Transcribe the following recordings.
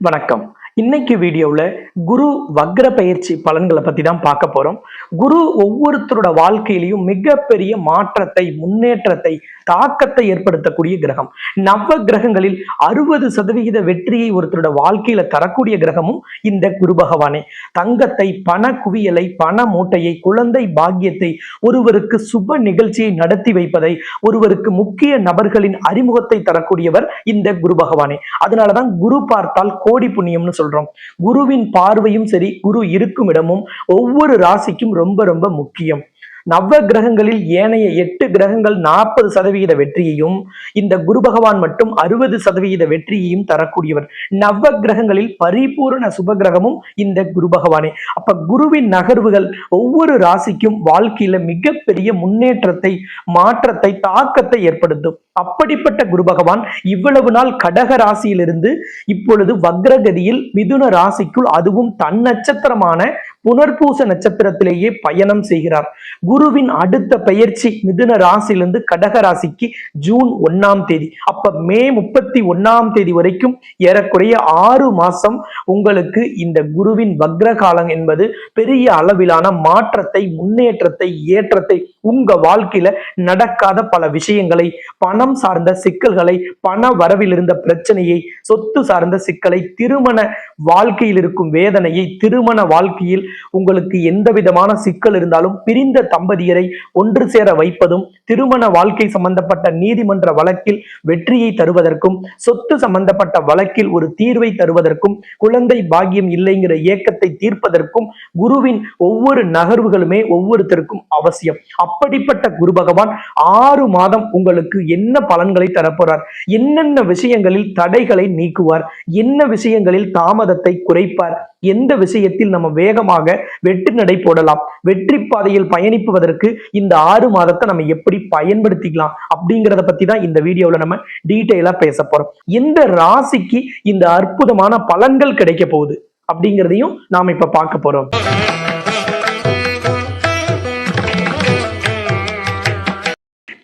வணக்கம். இன்னைக்கு வீடியோவில் குரு வக்ர பயிற்சி பலன்களை பற்றி தான் பார்க்க போகிறோம் குரு ஒவ்வொருத்தரோட வாழ்க்கையிலையும் மிகப்பெரிய மாற்றத்தை முன்னேற்றத்தை தாக்கத்தை ஏற்படுத்தக்கூடிய கிரகம். நவ கிரகங்களில் அறுபது சதவிகித வெற்றியை ஒருத்தரோட வாழ்க்கையில தரக்கூடிய கிரகமும் இந்த குரு பகவானே. தங்கத்தை பண குவியலை பண மூட்டையை குழந்தை பாக்கியத்தை ஒருவருக்கு சுப நிகழ்ச்சியை நடத்தி வைப்பதை ஒருவருக்கு முக்கிய நபர்களின் அறிமுகத்தை தரக்கூடியவர் இந்த குரு பகவானே. அதனாலதான் குரு பார்த்தால் கோடி புண்ணியம்னு சொல்றோம் குருவின் பார்வையும் சரி குரு இருக்கும் இடமும் ஒவ்வொரு ராசிக்கும் ரொம்ப ரொம்ப முக்கியம். நவ கிரகங்களில் ஏனைய எட்டு கிரகங்கள் நாற்பது சதவிகித வெற்றியையும் இந்த குரு பகவான் மட்டும் அறுபது சதவிகித வெற்றியையும் தரக்கூடியவர். நவ கிரகங்களில் பரிபூரண சுப கிரகமும் இந்த குரு பகவானே. அப்ப குருவின் நகர்வுகள் ஒவ்வொரு ராசிக்கும் வாழ்க்கையில மிகப்பெரிய முன்னேற்றத்தை மாற்றத்தை தாக்கத்தை ஏற்படுத்தும். அப்படிப்பட்ட குரு பகவான் இவ்வளவு நாள் கடக ராசியிலிருந்து இப்பொழுது வக்ரகதியில் மிதுன ராசிக்குள் அதுவும் தன் நட்சத்திரமான புனர்பூச நட்சத்திரத்திலேயே பயணம் செய்கிறார். குருவின் அடுத்த பெயர்ச்சி மிதுன ராசியிலிருந்து கடக ராசிக்கு ஜூன் ஒன்னாம் தேதி. அப்ப மே முப்பத்தி ஒன்னாம் தேதி வரைக்கும் ஏறக்குறைய ஆறு மாசம் உங்களுக்கு இந்த குருவின் வக்ர காலம் என்பது பெரிய அளவிலான மாற்றத்தை முன்னேற்றத்தை ஏற்றத்தை உங்க வாழ்க்கையில நடக்காத பல விஷயங்களை பணம் சார்ந்த சிக்கல்களை பண வரவில் இருந்த பிரச்சனையை சொத்து சார்ந்த சிக்கலை திருமண வாழ்க்கையில் இருக்கும் வேதனையை திருமண வாழ்க்கையில் உங்களுக்கு எந்த விதமான சிக்கல் இருந்தாலும் பிரிந்த தம்பதியரை ஒன்று சேர வைப்பதும் திருமண வாழ்க்கை சம்பந்தப்பட்ட நீதிமன்ற வழக்கில் வெற்றியை தருவதற்கும் சொத்து சம்பந்தப்பட்ட வழக்கில் ஒரு தீர்வை தருவதற்கும் குழந்தை பாக்கியம் இல்லைங்கிற இயக்கத்தை தீர்ப்பதற்கும் குருவின் ஒவ்வொரு நகர்வுகளுமே ஒவ்வொருத்தருக்கும் அவசியம். அப்படிப்பட்ட குரு பகவான் ஆறு மாதம் உங்களுக்கு என்ன பலன்களை தரப்போறார்? என்னென்ன விஷயங்களில் தடைகளை நீக்குவார்? என்ன விஷயங்களில் தாமதத்தை குறைப்பார்? எந்த விஷயத்தில் நம்ம வேகமாக வெற்றி நடை போடலாம்? வெற்றி பாதையில் பயணிப்பதற்கு இந்த ஆறு மாதத்தை நம்ம எப்படி பயன்படுத்திக்கலாம்? அப்படிங்கிறத பத்தி தான் இந்த வீடியோவில் நம்ம டீட்டெயிலா பேச போறோம். எந்த ராசிக்கு இந்த அற்புதமான பலன்கள் கிடைக்க போகுது? அப்படிங்கிறதையும் நாம இப்ப பார்க்க போறோம்.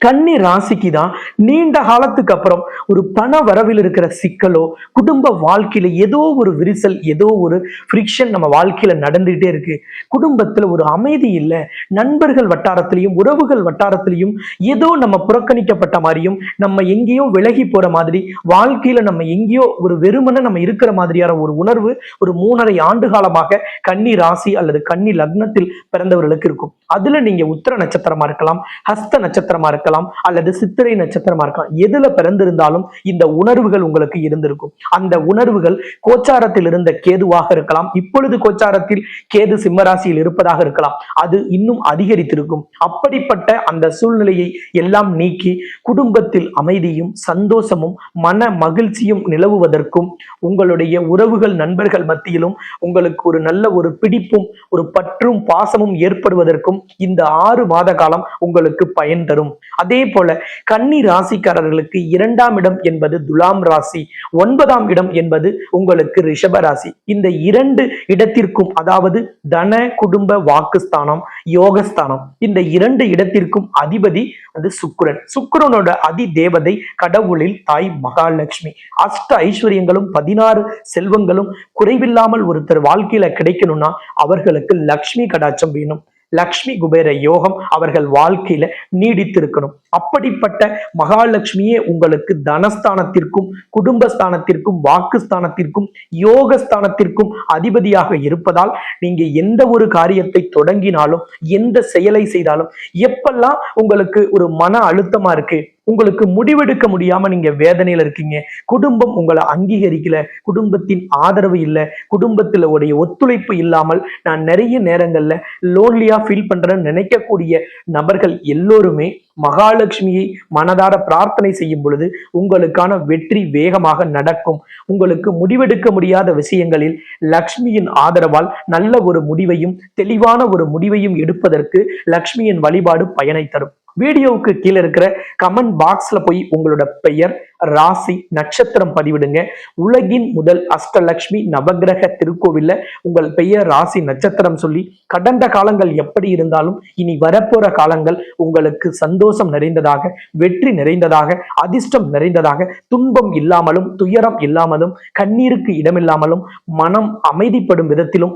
கன்னி ராசிக்கு தான் நீண்ட காலத்துக்கு அப்புறம் ஒரு பண வரவில் இருக்கிற சிக்கலோ குடும்ப வாழ்க்கையில ஏதோ ஒரு விரிசல் ஏதோ ஒரு ஃப்ரிக்ஷன் நம்ம வாழ்க்கையில நடந்துகிட்டே இருக்கு. குடும்பத்துல ஒரு அமைதி இல்லை. நண்பர்கள் வட்டாரத்திலையும் உறவுகள் வட்டாரத்திலையும் ஏதோ நம்ம புறக்கணிக்கப்பட்ட மாதிரியும் நம்ம எங்கேயோ விலகி போற மாதிரி வாழ்க்கையில நம்ம எங்கேயோ ஒரு வெறுமனை நம்ம இருக்கிற மாதிரியான ஒரு உணர்வு ஒரு மூணரை ஆண்டு காலமாக கன்னி ராசி அல்லது கன்னி லக்னத்தில் பிறந்தவர்களுக்கு இருக்கும். அதுல நீங்க உத்தர நட்சத்திரமா இருக்கலாம் ஹஸ்த நட்சத்திரமா இருக்கலாம் அல்லது சித்திரை நட்சத்திரமா இருக்கலாம். எதுல பிறந்திருந்தாலும் இருந்தாலும் இந்த உணர்வுகள் உங்களுக்கு இருந்திருக்கும். அந்த உணர்வுகள் கோச்சாரத்தில் இருந்த கேதுவாக இருக்கலாம். இப்பொழுது கோச்சாரத்தில் கேது சிம்மராசியில் இருப்பதாக இருக்கலாம். அது இன்னும் அதிகரித்திருக்கும். அப்படிப்பட்ட அந்த சூழ்நிலையை எல்லாம் நீக்கி குடும்பத்தில் அமைதியும் சந்தோஷமும் மன மகிழ்ச்சியும் நிலவுவதற்கும் உங்களுடைய உறவுகள் நண்பர்கள் மத்தியிலும் உங்களுக்கு ஒரு நல்ல ஒரு பிடிப்பும் ஒரு பற்றும் பாசமும் ஏற்படுவதற்கும் இந்த ஆறு மாத காலம் உங்களுக்கு பயன் தரும். அதே போல கன்னி ராசிக்காரர்களுக்கு இரண்டாம் இடம் என்பது துலாம் ராசி ஒன்பதாம் இடம் என்பது உங்களுக்கு ரிஷப ராசி. இந்த இரண்டு இடத்திற்கும் அதாவது தன குடும்ப வாக்குஸ்தானம் யோகஸ்தானம் இந்த இரண்டு இடத்திற்கும் அதிபதி அது சுக்கரன். சுக்கரனோட அதி தேவதை கடவுளில் தாய் மகாலட்சுமி. அஷ்ட ஐஸ்வர்யங்களும் பதினாறு செல்வங்களும் குறைவில்லாமல் ஒருத்தர் வாழ்க்கையில கிடைக்கணும்னா அவர்களுக்கு லக்ஷ்மி கடாட்சம் வேணும். லக்ஷ்மி குபேர யோகம் அவர்கள் வாழ்க்கையில நீடித்திருக்கணும். அப்படிப்பட்ட மகாலட்சுமியே உங்களுக்கு தனஸ்தானத்திற்கும் குடும்பஸ்தானத்திற்கும் வாக்குஸ்தானத்திற்கும் யோகஸ்தானத்திற்கும் அதிபதியாக இருப்பதால் நீங்க எந்த ஒரு காரியத்தை தொடங்கினாலும் எந்த செயலை செய்தாலும் எப்பெல்லாம் உங்களுக்கு ஒரு மன அழுத்தமா இருக்கு உங்களுக்கு முடிவெடுக்க முடியாம நீங்க வேதனையில இருக்கீங்க. குடும்பம் உங்களை அங்கீகரிக்கல. குடும்பத்தின் ஆதரவு இல்லை. குடும்பத்துல உடைய ஒத்துழைப்பு இல்லாமல் நான் நிறைய நேரங்கள்ல லோன்லியா ஃபீல் பண்றேன்னு நினைக்கக்கூடிய நபர்கள் எல்லோருமே மகாலட்சுமியை மனதார பிரார்த்தனை செய்யும் பொழுது உங்களுக்கான வெற்றி வேகமாக நடக்கும். உங்களுக்கு முடிவெடுக்க முடியாத விஷயங்களில் லக்ஷ்மியின் ஆதரவால் நல்ல ஒரு முடிவையும் தெளிவான ஒரு முடிவையும் எடுப்பதற்கு லக்ஷ்மியின் வழிபாடு பயனை தரும். வீடியோவுக்கு கீழே இருக்கிற கமெண்ட் பாக்ஸ்ல போய் உங்களோட பெயர் ராசி நட்சத்திரம் பதிவிடுங்க. உலகின் முதல் அஷ்டலக்ஷ்மி நவகிரக திருக்கோவில்ல உங்கள் பெயர் ராசி நட்சத்திரம் சொல்லி கடந்த காலங்கள் எப்படி இருந்தாலும் இனி வரப்போற காலங்கள் உங்களுக்கு சந்தோஷம் நிறைந்ததாக வெற்றி நிறைந்ததாக அதிர்ஷ்டம் நிறைந்ததாக துன்பம் இல்லாமலும் துயரம் இல்லாமலும் கண்ணீருக்கு இடமில்லாமலும் மனம் அமைதிப்படும் விதத்திலும்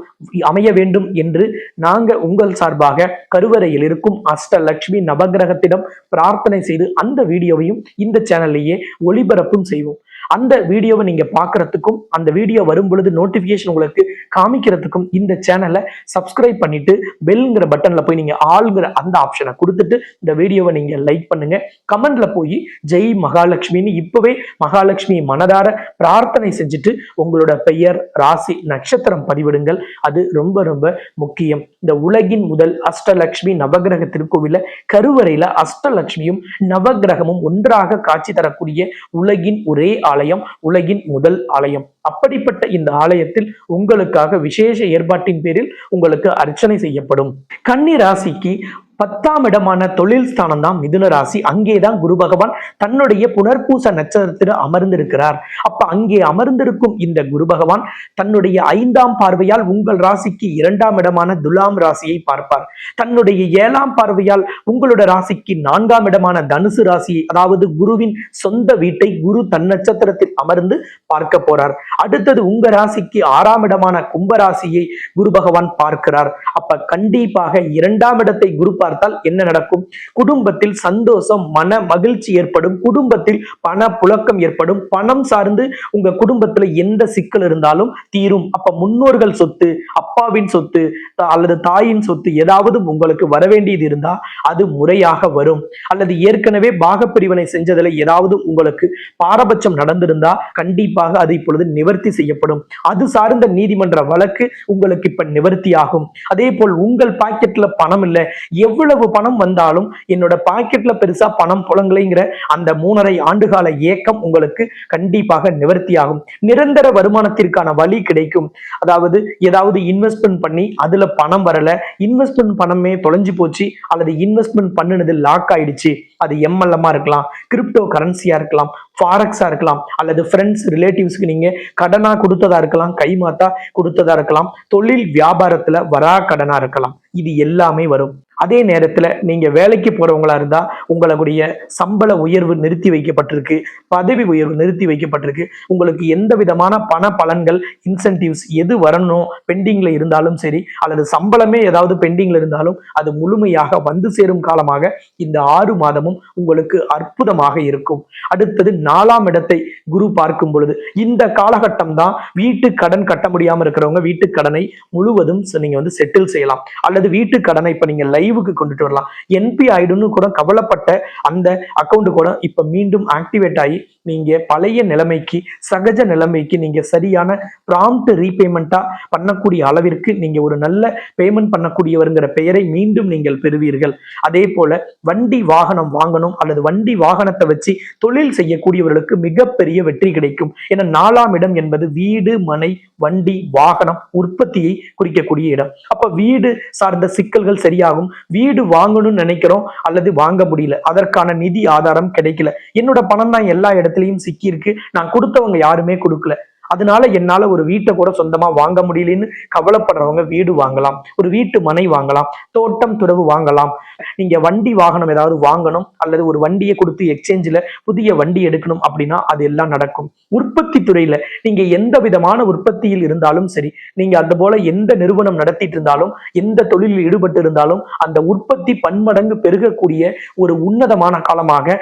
அமைய வேண்டும் என்று நாங்க உங்கள் சார்பாக கருவறையில் இருக்கும் அஷ்டலக்ஷ்மி நவகிரகத்திடம் பிரார்த்தனை செய்து அந்த வீடியோவையும் இந்த சேனல்லையே ஒளி ஒளிபரப்பும் செய்வோம். அந்த வீடியோவை நீங்க பார்க்கறதுக்கும் அந்த வீடியோ வரும் பொழுது நோட்டிபிகேஷன் உங்களுக்கு காமிக்கிறதுக்கும் இந்த சேனலை சப்ஸ்கிரைப் பண்ணிட்டு பெல்ங்கிற பட்டன்ல போய் நீங்க ஆளுங்கிற அந்த ஆப்ஷனை கொடுத்துட்டு இந்த வீடியோவை நீங்க லைக் பண்ணுங்க. கமெண்ட்ல போய் ஜெய் மகாலட்சுமின்னு இப்பவே மகாலட்சுமி மனதார பிரார்த்தனை செஞ்சுட்டு உங்களோட பெயர் ராசி நட்சத்திரம் பதிவிடுங்கள். அது ரொம்ப ரொம்ப முக்கியம். இந்த உலகின் முதல் அஷ்டலட்சுமி நவகிரக திருக்கோவில கருவறையில அஷ்டலட்சுமியும் நவகிரகமும் ஒன்றாக காட்சி தரக்கூடிய உலகின் ஒரே ஆலயம் உலகின் முதல் ஆலயம். அப்படிப்பட்ட இந்த ஆலயத்தில் உங்களுக்கு உங்களுக்காக விசேஷ ஏற்பாட்டின் பேரில் உங்களுக்கு அர்ச்சனை செய்யப்படும். கன்னி ராசிக்கு பத்தாம் இடமான தொழில் ஸ்தானம் தான் மிதுன ராசி. அங்கேதான் குரு பகவான் தன்னுடைய புனர்பூச நட்சத்திரத்தில் அமர்ந்திருக்கிறார். அப்ப அங்கே அமர்ந்திருக்கும் இந்த குரு பகவான் தன்னுடைய ஐந்தாம் பார்வையால் உங்கள் ராசிக்கு இரண்டாம் இடமான துலாம் ராசியை பார்ப்பார். தன்னுடைய ஏழாம் பார்வையால் உங்களோட ராசிக்கு நான்காம் இடமான தனுசு ராசியை அதாவது குருவின் சொந்த வீட்டை குரு தன் நட்சத்திரத்தில் அமர்ந்து பார்க்க போறார். அடுத்தது உங்க ராசிக்கு ஆறாம் இடமான கும்ப ராசியை குரு பகவான் பார்க்கிறார். அப்ப கண்டிப்பாக இரண்டாம் இடத்தை குரு பார்த்தால் என்ன நடக்கும்? குடும்பத்தில் சந்தோஷம் மன மகிழ்ச்சி ஏற்படும். குடும்பத்தில் பண புழக்கம் ஏற்படும். பணம் சார்ந்து உங்க குடும்பத்துல எந்த சிக்கல் இருந்தாலும் தீரும். அப்ப முன்னோர்கள் சொத்து அப்பாவின் சொத்து அல்லது தாயின் சொத்து ஏதாவது உங்களுக்கு வர வேண்டியது இருந்தா அது முறையாக வரும். அல்லது ஏற்கனவே பாகப்பிரிவினை செஞ்சதுல ஏதாவது உங்களுக்கு பாரபட்சம் நடந்திருந்தா கண்டிப்பாக அது இப்பொழுது நிவர்த்தி செய்யப்படும். அது சார்ந்த நீதிமன்ற வழக்கு உங்களுக்கு இப்ப நிவர்த்தி ஆகும் அதே போல் உங்கள் பாக்கெட்ல பணம் இல்லை. எவ் எவ்வளவு பணம் வந்தாலும் என்னோட பாக்கெட்ல பெருசா பணம் புலங்கலைங்கிற அந்த மூணரை ஆண்டுகால ஏக்கம் உங்களுக்கு கண்டிப்பாக நிவர்த்தி ஆகும் நிரந்தர வருமானத்திற்கான வழி கிடைக்கும். அதாவது ஏதாவது இன்வெஸ்ட்மெண்ட் பண்ணி அதுல பணம் வரல இன்வெஸ்ட்மெண்ட் பணமே தொலைஞ்சு போச்சு அல்லது இன்வெஸ்ட்மெண்ட் பண்ணுனது லாக் ஆயிடுச்சு அது எம்எல்எம்மா இருக்கலாம் கிரிப்டோ கரன்சியா இருக்கலாம் ஃபாரக்ஸாக இருக்கலாம் அல்லது ஃப்ரெண்ட்ஸ் ரிலேட்டிவ்ஸ்க்கு நீங்கள் கடனாக கொடுத்ததா இருக்கலாம் கைமாத்தா கொடுத்ததாக இருக்கலாம் தொழில் வியாபாரத்தில் வரா கடனாக இருக்கலாம். இது எல்லாமே வரும். அதே நேரத்தில் நீங்கள் வேலைக்கு போகிறவங்களா இருந்தால் உங்களுடைய சம்பள உயர்வு நிறுத்தி வைக்கப்பட்டிருக்கு பதவி உயர்வு நிறுத்தி வைக்கப்பட்டிருக்கு. உங்களுக்கு எந்த விதமான பண பலன்கள் இன்சென்டிவ்ஸ் எது வரணும் பெண்டிங்கில் இருந்தாலும் சரி அல்லது சம்பளமே ஏதாவது பெண்டிங்கில் இருந்தாலும் அது முழுமையாக வந்து சேரும் காலமாக இந்த ஆறு மாதமும் உங்களுக்கு அற்புதமாக இருக்கும். அடுத்தது நாலாம் இடத்தை குரு பார்க்கும் பொழுது இந்த காலகட்டம் தான் வீட்டு கடன் கட்ட முடியாம இருக்கிறவங்க வீட்டு கடனை முழுவதும் நீங்க வந்து செட்டில் செய்யலாம். அல்லது வீட்டு கடனை இப்ப நீங்க லைவுக்கு கொண்டுட்டு வரலாம். என்பி ஆயிடுன்னு கூட கவலைப்பட்ட அந்த அக்கௌண்ட் கூட இப்ப மீண்டும் ஆக்டிவேட் ஆகி நீங்க பழைய நிலைமைக்கு சகஜ நிலைமைக்கு நீங்க சரியான ப்ராம்ப்ட் ரீபேமெண்டா பண்ணக்கூடிய அளவிற்கு நீங்க ஒரு நல்ல பேமெண்ட் பண்ணக்கூடியவருங்கிற பெயரை மீண்டும் நீங்கள் பெறுவீர்கள். அதே போல வண்டி வாகனம் வாங்கணும் அல்லது வண்டி வாகனத்தை வச்சு தொழில் செய்யக்கூடியவர்களுக்கு மிகப்பெரிய வெற்றி கிடைக்கும். ஏன்னா நாலாம் இடம் என்பது வீடு மனை வண்டி வாகனம் உற்பத்தியை குறிக்கக்கூடிய இடம். அப்ப வீடு சார்ந்த சிக்கல்கள் சரியாகும். வீடு வாங்கணும்னு நினைக்கிறோம் அல்லது வாங்க முடியல. அதற்கான நிதி ஆதாரம் கிடைக்கல. என்னோட பணம் தான் எல்லா இடத்துலையும் சிக்கி இருக்கு நான் கொடுத்தவங்க யாருமே கொடுக்கல. அதனால என்னால ஒரு வீட்டை கூட சொந்தமா வாங்க முடியலன்னு கவலைப்படுறவங்க வீடு வாங்கலாம் ஒரு வீட்டு மனை வாங்கலாம் தோட்டம் துறவு வாங்கலாம். நீங்க வண்டி வாகனம் ஏதாவது வாங்கணும் அல்லது ஒரு வண்டியை கொடுத்து எக்ஸ்சேஞ்சில் புதிய வண்டி எடுக்கணும் அப்படின்னா அது எல்லாம் நடக்கும். உற்பத்தி துறையில நீங்க எந்த விதமான உற்பத்தியில் இருந்தாலும் சரி நீங்க அந்த போல எந்த நிறுவனம் நடத்திட்டு இருந்தாலும் எந்த தொழிலில் ஈடுபட்டு இருந்தாலும் அந்த உற்பத்தி பன்மடங்கு பெருகக்கூடிய ஒரு உன்னதமான காலமாக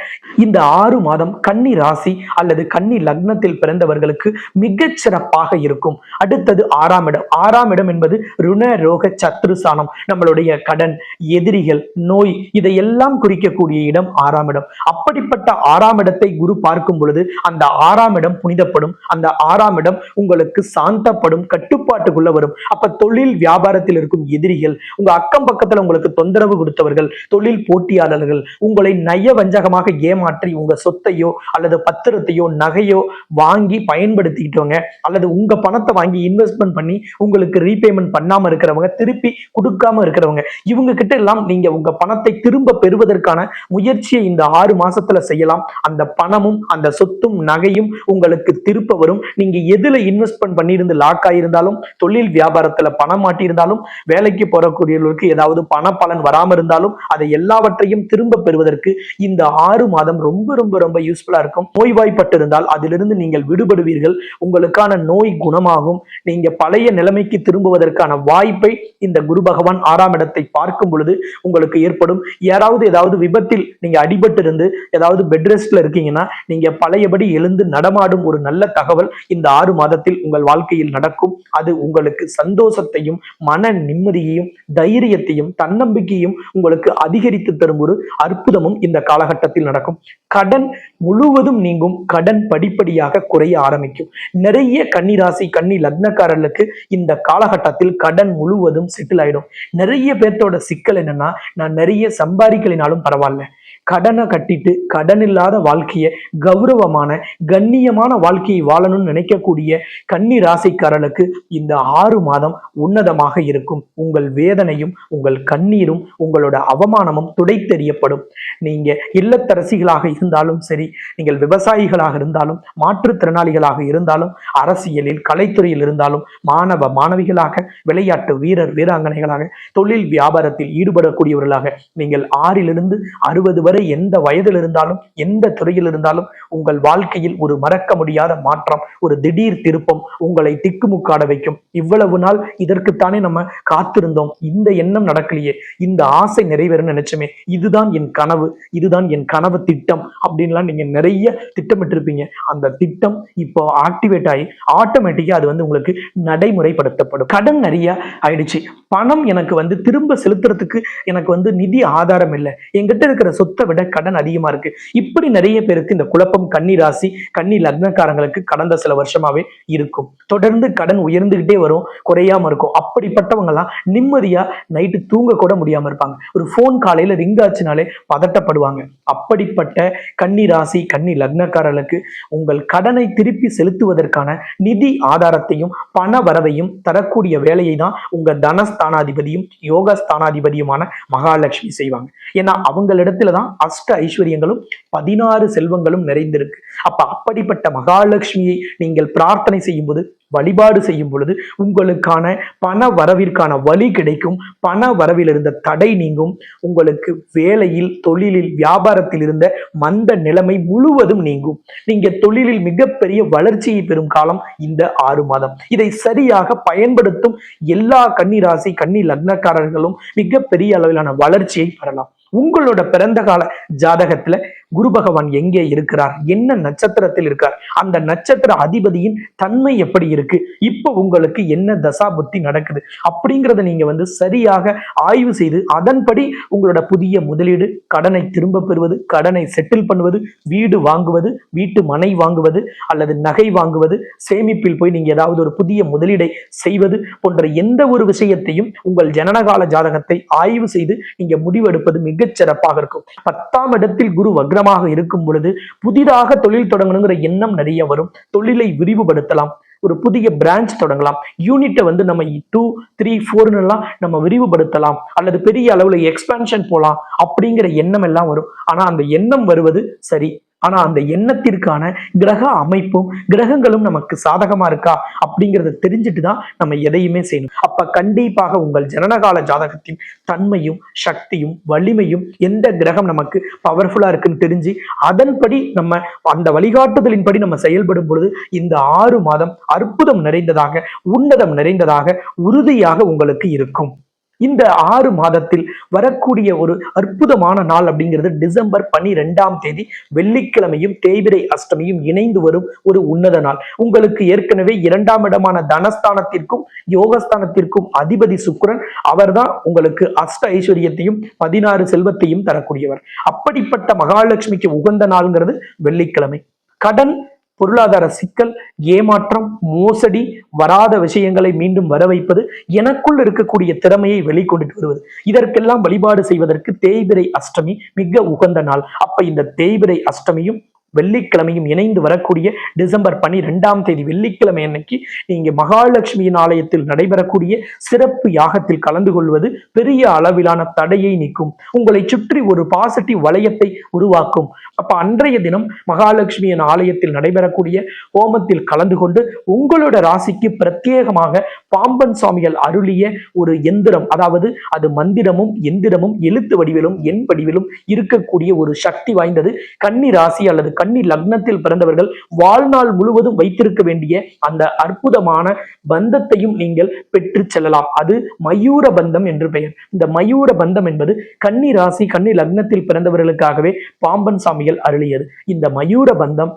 இந்த ஆறு மாதம் கன்னி ராசி அல்லது கன்னி லக்னத்தில் பிறந்தவர்களுக்கு மிக மிகச் சிறப்பாக இருக்கும். அடுத்தது ஆறாம் இடம். ஆறாம் இடம் என்பது ருண ரோக சத்ருசானம் நம்மளுடைய கடன் எதிரிகள் நோய் இதையெல்லாம் குறிக்கக்கூடிய இடம் ஆறாம் இடம். அப்படிப்பட்ட ஆறாம் இடத்தை குரு பார்க்கும் பொழுது அந்த ஆறாம் இடம் புனிதப்படும். அந்த ஆறாம் இடம் உங்களுக்கு சாந்தப்படும் கட்டுப்பாட்டுக்குள்ள வரும். அப்ப தொழில் வியாபாரத்தில் இருக்கும் எதிரிகள் உங்க அக்கம் பக்கத்துல உங்களுக்கு தொந்தரவு கொடுத்தவர்கள் தொழில் போட்டியாளர்கள் உங்களை நய வஞ்சகமாக ஏமாற்றி உங்க சொத்தையோ அல்லது பத்திரத்தையோ நகையோ வாங்கி பயன்படுத்திக்கிட்டு இருக்கிறவங்க அல்லது உங்க பணத்தை வாங்கி இன்வெஸ்ட்மெண்ட் பண்ணி உங்களுக்கு ரீபேமெண்ட் பண்ணாம இருக்கிறவங்க திருப்பி கொடுக்காம இருக்கிறவங்க இவங்க கிட்ட எல்லாம் நீங்க உங்க பணத்தை திரும்ப பெறுவதற்கான முயற்சியை இந்த ஆறு மாசத்துல செய்யலாம். அந்த பணமும் அந்த சொத்தும் நகையும் உங்களுக்கு திருப்ப வரும். நீங்க எதுல இன்வெஸ்ட்மெண்ட் பண்ணியிருந்து லாக் ஆயிருந்தாலும் தொழில் வியாபாரத்துல பணம் மாட்டியிருந்தாலும் வேலைக்கு போறக்கூடியவர்களுக்கு ஏதாவது பண பலன் வராம இருந்தாலும் அதை எல்லாவற்றையும் திரும்ப பெறுவதற்கு இந்த ஆறு மாதம் ரொம்ப ரொம்ப ரொம்ப யூஸ்ஃபுல்லா இருக்கும். நோய்வாய்ப்பட்டிருந்தால் அதிலிருந்து நீங்கள் விடுபடுவீர்கள். உங்களுக்கான நோய் குணமாகும். நீங்க பழைய நிலைமைக்கு திரும்புவதற்கான வாய்ப்பை இந்த குரு பகவான் ஆறாம் இடத்தை பார்க்கும் பொழுது உங்களுக்கு ஏற்படும். யாராவது ஏதாவது விபத்தில் நீங்க அடிபட்டு இருந்து ஏதாவது பெட் ரெஸ்ட்ல இருக்கீங்கன்னா நீங்க பழையபடி எழுந்து நடமாடும் ஒரு நல்ல தகவல் இந்த ஆறு மாதத்தில் உங்கள் வாழ்க்கையில் நடக்கும். அது உங்களுக்கு சந்தோஷத்தையும் மன நிம்மதியையும் தைரியத்தையும் தன்னம்பிக்கையும் உங்களுக்கு அதிகரித்து தரும் ஒரு அற்புதமும் இந்த காலகட்டத்தில் நடக்கும். கடன் முழுவதும் நீங்கும். கடன் படிப்படியாக குறைய ஆரம்பிக்கும். நிறைய கன்னிராசி கன்னி லக்னக்காரர்களுக்கு இந்த காலகட்டத்தில் கடன் முழுவதும் செட்டில் ஆயிடும். நிறைய பேர்த்தோட சிக்கல் என்னன்னா நான் நிறைய சம்பாதிக்கலினாலும் பரவாயில்ல. கடனை கட்டிட்டு கடன் இல்லாத வாழ்க்கையை கௌரவமான கண்ணியமான வாழ்க்கையை வாழணும்னு நினைக்கக்கூடிய கன்னி ராசிக்காரர்களுக்கு இந்த ஆறு மாதம் உன்னதமாக இருக்கும். உங்கள் வேதனையும் உங்கள் கண்ணீரும் உங்களோட அவமானமும் துடைத்தெறியப்படும். நீங்க இல்லத்தரசிகளாக இருந்தாலும் சரி நீங்கள் விவசாயிகளாக இருந்தாலும் மாற்றுத்திறனாளிகளாக இருந்தாலும் அரசியலில் கலைத்துறையில் இருந்தாலும் மாணவ மாணவிகளாக விளையாட்டு வீரர் வீராங்கனைகளாக தொழில் வியாபாரத்தில் ஈடுபடக்கூடியவர்களாக நீங்கள் ஆறிலிருந்து அறுபது வரை என்பது எந்த வயதில் இருந்தாலும் எந்த துறையில் இருந்தாலும் உங்கள் வாழ்க்கையில் ஒரு மறக்க முடியாத மாற்றம் ஒரு திடீர் திருப்பம் உங்களை திக்குமுக்காட வைக்கும். இவ்வளவு நாள் இதற்குத்தானே நம்ம காத்திருந்தோம். இந்த எண்ணம் நடக்கலையே. இந்த ஆசை நிறைவேறும் நினைச்சோமே. இதுதான் என் கனவு. இதுதான் என் கனவு திட்டம் அப்படின்லாம் நீங்க நிறைய திட்டமிட்டிருப்பீங்க. அந்த திட்டம் இப்போ ஆக்டிவேட் ஆகி ஆட்டோமேட்டிக்கா அது வந்து உங்களுக்கு நடைமுறைப்படுத்தப்படும். கடன் நிறைய ஆயிடுச்சு. பணம் எனக்கு வந்து திரும்ப செலுத்துறதுக்கு எனக்கு வந்து நிதி ஆதாரம் இல்லை. என்கிட்ட இருக்கிற சொத்தை விட கடன் அதிகமா இருக்கு. இப்படி நிறைய பேருக்கு இந்த குழப்பம் கன்னி ராசி கன்னி லக்னக்காரங்களுக்கு கடந்த சில வருஷமாவே இருக்கும். தொடர்ந்து கடன் உயர்ந்துகிட்டே வரும் குறையாம இருக்கும். அப்படிப்பட்டவங்க எல்லாம் நிம்மதியா நைட்டு தூங்க கூட முடியாம இருப்பாங்க. ஒரு போன் காலையில ரிங் ஆச்சுனாலே பதட்டப்படுவாங்க. அப்படிப்பட்ட கன்னி ராசி கன்னி லக்னக்காரர்களுக்கு உங்கள் கடனை திருப்பி செலுத்துவதற்கான நிதி ஆதாரத்தையும் பண வரவையும் தரக்கூடிய வேலையை தான் உங்க தனஸ்தானாதிபதியும் யோக ஸ்தானாதிபதியுமான மகாலட்சுமி செய்வாங்க. ஏன்னா அவங்களிடத்துல தான் அஷ்ட ஐஸ்வர்யங்களும் பதினாறு செல்வங்களும் நிறைந்திருக்கு. அப்ப அப்படிப்பட்ட மகாலட்சுமியை நீங்கள் பிரார்த்தனை செய்யும்போது வழிபாடு செய்யும் பொழுது உங்களுக்கான பண வரவிற்கான வழி கிடைக்கும். பண வரவில் இருந்த தடை நீங்கும். உங்களுக்கு வேலையில் தொழிலில் வியாபாரத்தில் இருந்த மந்த நிலைமை முழுவதும் நீங்கும். நீங்க தொழிலில் மிகப்பெரிய வளர்ச்சியை பெறும் காலம் இந்த ஆறு மாதம். இதை சரியாக பயன்படுத்தும் எல்லா கன்னி ராசி கன்னி லக்னக்காரர்களும் மிகப்பெரிய அளவிலான வளர்ச்சியை பெறலாம். உங்களோட பிறந்த கால ஜாதகத்துல குரு பகவான் எங்கே இருக்கிறார்? என்ன நட்சத்திரத்தில் இருக்கார்? அந்த நட்சத்திர அதிபதியின் தன்மை எப்படி இருக்கு? இப்போ உங்களுக்கு என்ன தசா புத்தி நடக்குது? அப்படிங்கிறத நீங்க வந்து சரியாக ஆய்வு செய்து அதன்படி உங்களோட புதிய முதலீடு கடனை திரும்ப பெறுவது கடனை செட்டில் பண்ணுவது வீடு வாங்குவது வீட்டு மனை வாங்குவது அல்லது நகை வாங்குவது சேமிப்பில் போய் நீங்க ஏதாவது ஒரு புதிய முதலீடை செய்வது போன்ற எந்த ஒரு விஷயத்தையும் உங்கள் ஜனனகால ஜாதகத்தை ஆய்வு செய்து நீங்க முடிவெடுப்பது மிகச் சிறப்பாக இருக்கும். பத்தாம் இடத்தில் குரு வக்ர வக்ரமாக இருக்கும் பொழுது புதிதாக தொழில் தொடங்கணுங்கிற எண்ணம் நிறைய வரும். தொழிலை விரிவுபடுத்தலாம். ஒரு புதிய பிரான்ச் தொடங்கலாம். யூனிட்டை வந்து நம்ம டூ த்ரீ ஃபோர்னுலாம் எல்லாம் நம்ம விரிவுபடுத்தலாம். அல்லது பெரிய அளவுல எக்ஸ்பென்ஷன் போலாம் அப்படிங்கிற எண்ணம் எல்லாம் வரும். ஆனா அந்த எண்ணம் வருவது சரி. ஆனா அந்த எண்ணத்திற்கான கிரக அமைப்பும் கிரகங்களும் நமக்கு சாதகமா இருக்கா அப்படிங்கிறத தெரிஞ்சுட்டு தான் நம்ம எதையுமே செய்யணும். அப்ப கண்டிப்பாக உங்கள் ஜனனகால ஜாதகத்தின் தன்மையும் சக்தியும் வலிமையும் எந்த கிரகம் நமக்கு பவர்ஃபுல்லா இருக்குன்னு தெரிஞ்சு அதன்படி நம்ம அந்த வழிகாட்டுதலின்படி நம்ம செயல்படும் பொழுது இந்த ஆறு மாதம் அற்புதம் நிறைந்ததாக உன்னதம் நிறைந்ததாக உறுதியாக உங்களுக்கு இருக்கும். இந்த ஆறு மாதத்தில் வரக்கூடிய ஒரு அற்புதமான நாள் அப்படிங்கிறது டிசம்பர் பனிரெண்டாம் தேதி வெள்ளிக்கிழமையும் தேய்பிரை அஷ்டமியும் இணைந்து வரும் ஒரு உன்னத நாள். உங்களுக்கு ஏற்கனவே இரண்டாம் இடமான தனஸ்தானத்திற்கும் யோகஸ்தானத்திற்கும் அதிபதி சுக்கிரன் அவர்தான் உங்களுக்கு அஷ்ட ஐஸ்வர்யத்தையும் பதினாறு செல்வத்தையும் தரக்கூடியவர். அப்படிப்பட்ட மகாலட்சுமிக்கு உகந்த நாள்ங்கிறது வெள்ளிக்கிழமை. கடன் பொருளாதார சிக்கல் ஏமாற்றம் மோசடி வராத விஷயங்களை மீண்டும் வர வைப்பது எனக்குள் இருக்கக்கூடிய திறமையை வெளிக்கொண்டுட்டு வருவது. இதற்கெல்லாம் வழிபாடு செய்வதற்கு தேய்பிரை அஷ்டமி மிக உகந்த நாள். அப்ப இந்த தேய்பிரை அஷ்டமியும் வெள்ளிக்கிழமையும் இணைந்து வரக்கூடிய டிசம்பர் பனிரெண்டாம் தேதி வெள்ளிக்கிழமை அன்னைக்கு நீங்க மகாலட்சுமியின் ஆலயத்தில் நடைபெறக்கூடிய சிறப்பு யாகத்தில் கலந்து கொள்வது பெரிய அளவிலான தடையை நீக்கும். உங்களை சுற்றி ஒரு பாசிட்டிவ் வளையத்தை உருவாக்கும். அப்ப அன்றைய தினம் மகாலட்சுமியின் ஆலயத்தில் நடைபெறக்கூடிய ஹோமத்தில் கலந்து கொண்டு உங்களோட ராசிக்கு பிரத்யேகமாக பாம்பன் சுவாமிகள் அருளிய ஒரு எந்திரம் அதாவது அது மந்திரமும் எந்திரமும் எழுத்து வடிவிலும் எண் வடிவிலும் இருக்கக்கூடிய ஒரு சக்தி வாய்ந்தது. கன்னி ராசி அல்லது கன்னி லக்னத்தில் பிறந்தவர்கள் வாழ்நாள் முழுவதும் வைத்திருக்க வேண்டிய அந்த அற்புதமான பந்தத்தையும் நீங்கள் பெற்று செல்லலாம். அது மயூர பந்தம் என்று பெயர். இந்த மயூர பந்தம் என்பது கன்னி ராசி கன்னி லக்னத்தில் பிறந்தவர்களுக்காகவே பாம்பன் சாமிகள் அருளியது. இந்த மயூர பந்தம்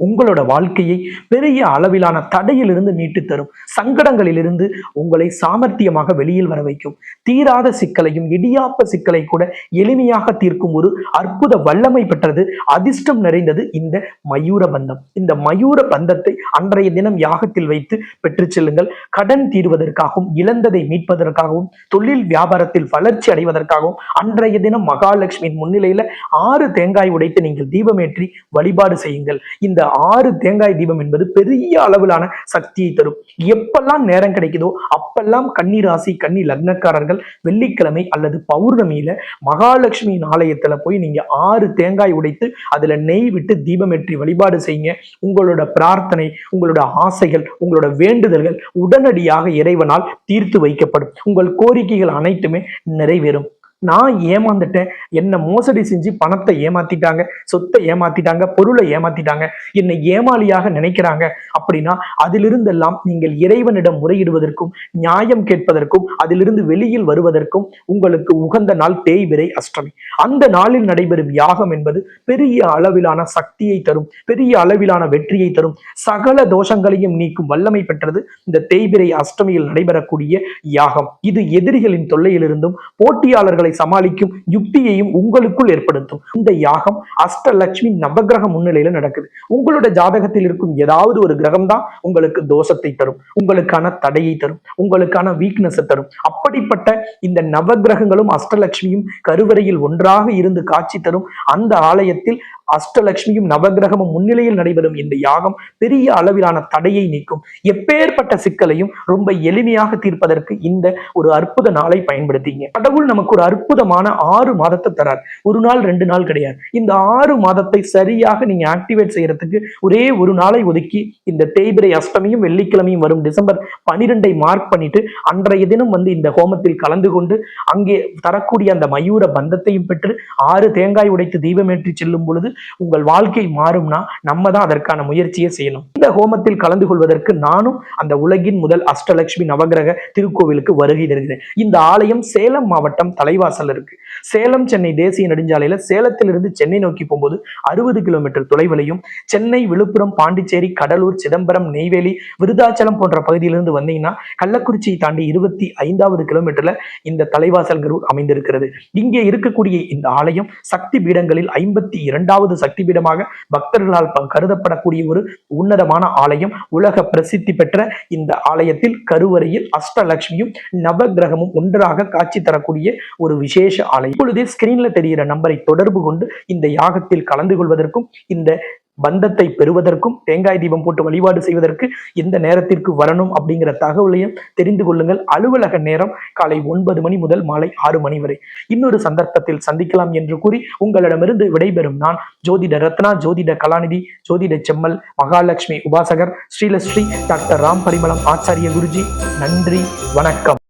உங்களோட வாழ்க்கையை பெரிய அளவிலான தடையிலிருந்து மீட்டு தரும் சங்கடங்களிலிருந்து உங்களை சாமர்த்தியமாக வெளியில் வர வைக்கும். தீராத சிக்கலையும் இடியாப்ப சிக்கலை கூட எளிமையாக தீர்க்கும் ஒரு அற்புத வல்லமை பெற்றது அதிர்ஷ்டம் நிறைந்தது இந்த மயூர பந்தம். இந்த மயூர பந்தத்தை அன்றைய தினம் யாகத்தில் வைத்து பெற்று செல்லுங்கள். கடன் தீர்வதற்காகவும் இழந்ததை மீட்பதற்காகவும் தொழில் வியாபாரத்தில் வளர்ச்சி அடைவதற்காகவும் அன்றைய தினம் மகாலட்சுமியின் முன்னிலையில ஆறு தேங்காய் உடைத்து நீங்கள் தீபமேற்றி வழிபாடு செய்யுங்கள். இந்த ஆறு தேங்காய் தீபம் என்பது பெரிய அளவிலான சக்தியை தரும். எப்பெல்லாம் நேரம் கிடைக்குதோ அப்பெல்லாம் கன்னி ராசி கன்னி லக்னக்காரர்கள் வெள்ளிக்கிழமை அல்லது பௌர்ணமியில மகாலட்சுமியின் ஆலயத்துல போய் நீங்க ஆறு தேங்காய் உடைத்து அதுல நெய் விட்டு தீபமேற்றி வழிபாடு செய்யுங்க. உங்களோட பிரார்த்தனை உங்களோட ஆசைகள் உங்களோட வேண்டுதல்கள் உடனடியாக இறைவனால் தீர்த்து வைக்கப்படும். உங்கள் கோரிக்கைகள் அனைத்துமே நிறைவேறும். நான் ஏமாந்துட்டேன். என்னை மோசடி செஞ்சு பணத்தை ஏமாத்திட்டாங்க சொத்தை ஏமாத்திட்டாங்க பொருளை ஏமாத்திட்டாங்க. என்னை ஏமாளியாக நினைக்கிறாங்க. அப்படின்னா அதிலிருந்தெல்லாம் நீங்கள் இறைவனிடம் முறையிடுவதற்கும் நியாயம் கேட்பதற்கும் அதிலிருந்து வெளியில் வருவதற்கும் உங்களுக்கு உகந்த நாள் தேய்பிரை அஷ்டமி. அந்த நாளில் நடைபெறும் யாகம் என்பது பெரிய அளவிலான சக்தியை தரும் பெரிய அளவிலான வெற்றியை தரும். சகல தோஷங்களையும் நீக்கும் வல்லமை பெற்றது இந்த தேய்பிரை அஷ்டமியில் நடைபெறக்கூடிய யாகம். இது எதிரிகளின் தொல்லையிலிருந்தும் போட்டியாளர்களை உங்களை சமாளிக்கும் யுக்தியையும் உங்களுக்குள் ஏற்படுத்தும். இந்த யாகம் அஷ்டலட்சுமி நவகிரக முன்னிலையில நடக்குது. உங்களோட ஜாதகத்தில் இருக்கும் ஏதாவது ஒரு கிரகம் தான் உங்களுக்கு தோஷத்தை தரும். உங்களுக்கான தடையை தரும். உங்களுக்கான வீக்னஸ் தரும். அப்படிப்பட்ட இந்த நவகிரகங்களும் அஷ்டலட்சுமியும் கருவறையில் ஒன்றாக இருந்து காட்சி தரும். அந்த ஆலயத்தில் அஷ்டலட்சுமியும் நவகிரகமும் முன்னிலையில் நடைபெறும் இந்த யாகம் பெரிய அளவிலான தடையை நீக்கும். எப்பேற்பட்ட சிக்கலையும் ரொம்ப எளிமையாக தீர்ப்பதற்கு இந்த ஒரு அற்புத நாளை பயன்படுத்திங்க. கடவுள் நமக்கு ஒரு அற்புதமான ஆறு மாதத்தை தரார். ஒரு நாள் ரெண்டு நாள் கிடையாது. இந்த ஆறு மாதத்தை சரியாக நீங்க ஆக்டிவேட் செய்யறதுக்கு ஒரே ஒரு நாளை ஒதுக்கி இந்த தேய்பிரை அஷ்டமியும் வெள்ளிக்கிழமையும் வரும் டிசம்பர் பனிரெண்டை மார்க் பண்ணிட்டு அன்றைய தினம் வந்து இந்த ஹோமத்தில் கலந்து கொண்டு அங்கே தரக்கூடிய அந்த மயூர பந்தத்தையும் பெற்று ஆறு தேங்காய் உடைத்து தீபமேற்றி செல்லும் பொழுது உங்கள் வாழ்க்கை மாறும்னா நம்ம தான் அதற்கான முயற்சியை செய்யணும். இந்த ஹோமத்தில் கலந்து கொள்வதற்கு நானும் அந்த உலகின் முதல் அஷ்டலட்சுமி நவகிரக திருக்கோவிலுக்கு வருகை தருகிறேன். இந்த ஆலயம் சேலம் மாவட்டம் தலைவாசல் இருக்கு. சேலம் சென்னை தேசிய நெடுஞ்சாலையில சேலத்திலிருந்து சென்னை நோக்கி போகும்போது அறுபது கிலோமீட்டர் தொலைவிலையும் சென்னை விழுப்புரம் பாண்டிச்சேரி கடலூர் சிதம்பரம் நெய்வேலி விருதாச்சலம் போன்ற பகுதியிலிருந்து வந்தீங்கன்னா கள்ளக்குறிச்சியை தாண்டி இருபத்தி ஐந்தாவது கிலோமீட்டர்ல இந்த தலைவாசல் கரூர் அமைந்திருக்கிறது. இங்கே இருக்கக்கூடிய இந்த ஆலயம் சக்தி பீடங்களில் ஐம்பத்தி இரண்டாவது சக்தி பீடமாக பக்தர்களால் கருதப்படக்கூடிய ஒரு உன்னதமான ஆலயம். உலக பிரசித்தி பெற்ற இந்த ஆலயத்தில் கருவறையில் அஷ்டலட்சுமியும் நவகிரகமும் ஒன்றாக காட்சி தரக்கூடிய ஒரு விசேஷ ஆலயம். இப்பொழுதே ஸ்கிரீன்ல தெரிகிற நம்பரை தொடர்பு கொண்டு இந்த யாகத்தில் கலந்து கொள்வதற்கும் இந்த பந்தத்தை பெறுவதற்கும் தேங்காய் தீபம் போட்டு வழிபாடு செய்வதற்கு எந்த நேரத்திற்கு வரணும் அப்படிங்கிற தகவலையும் தெரிந்து கொள்ளுங்கள். அலுவலக நேரம் காலை ஒன்பது மணி முதல் மாலை ஆறு மணி வரை. இன்னொரு சந்தர்ப்பத்தில் சந்திக்கலாம் என்று கூறி உங்களிடமிருந்து விடைபெறும் நான் ஜோதிட ரத்னா ஜோதிட கலாநிதி ஜோதிட செம்மல் மகாலட்சுமி உபாசகர் ஸ்ரீலஸ்ரீ டாக்டர் ராம் பரிமளம் ஆச்சாரிய குருஜி. நன்றி வணக்கம்.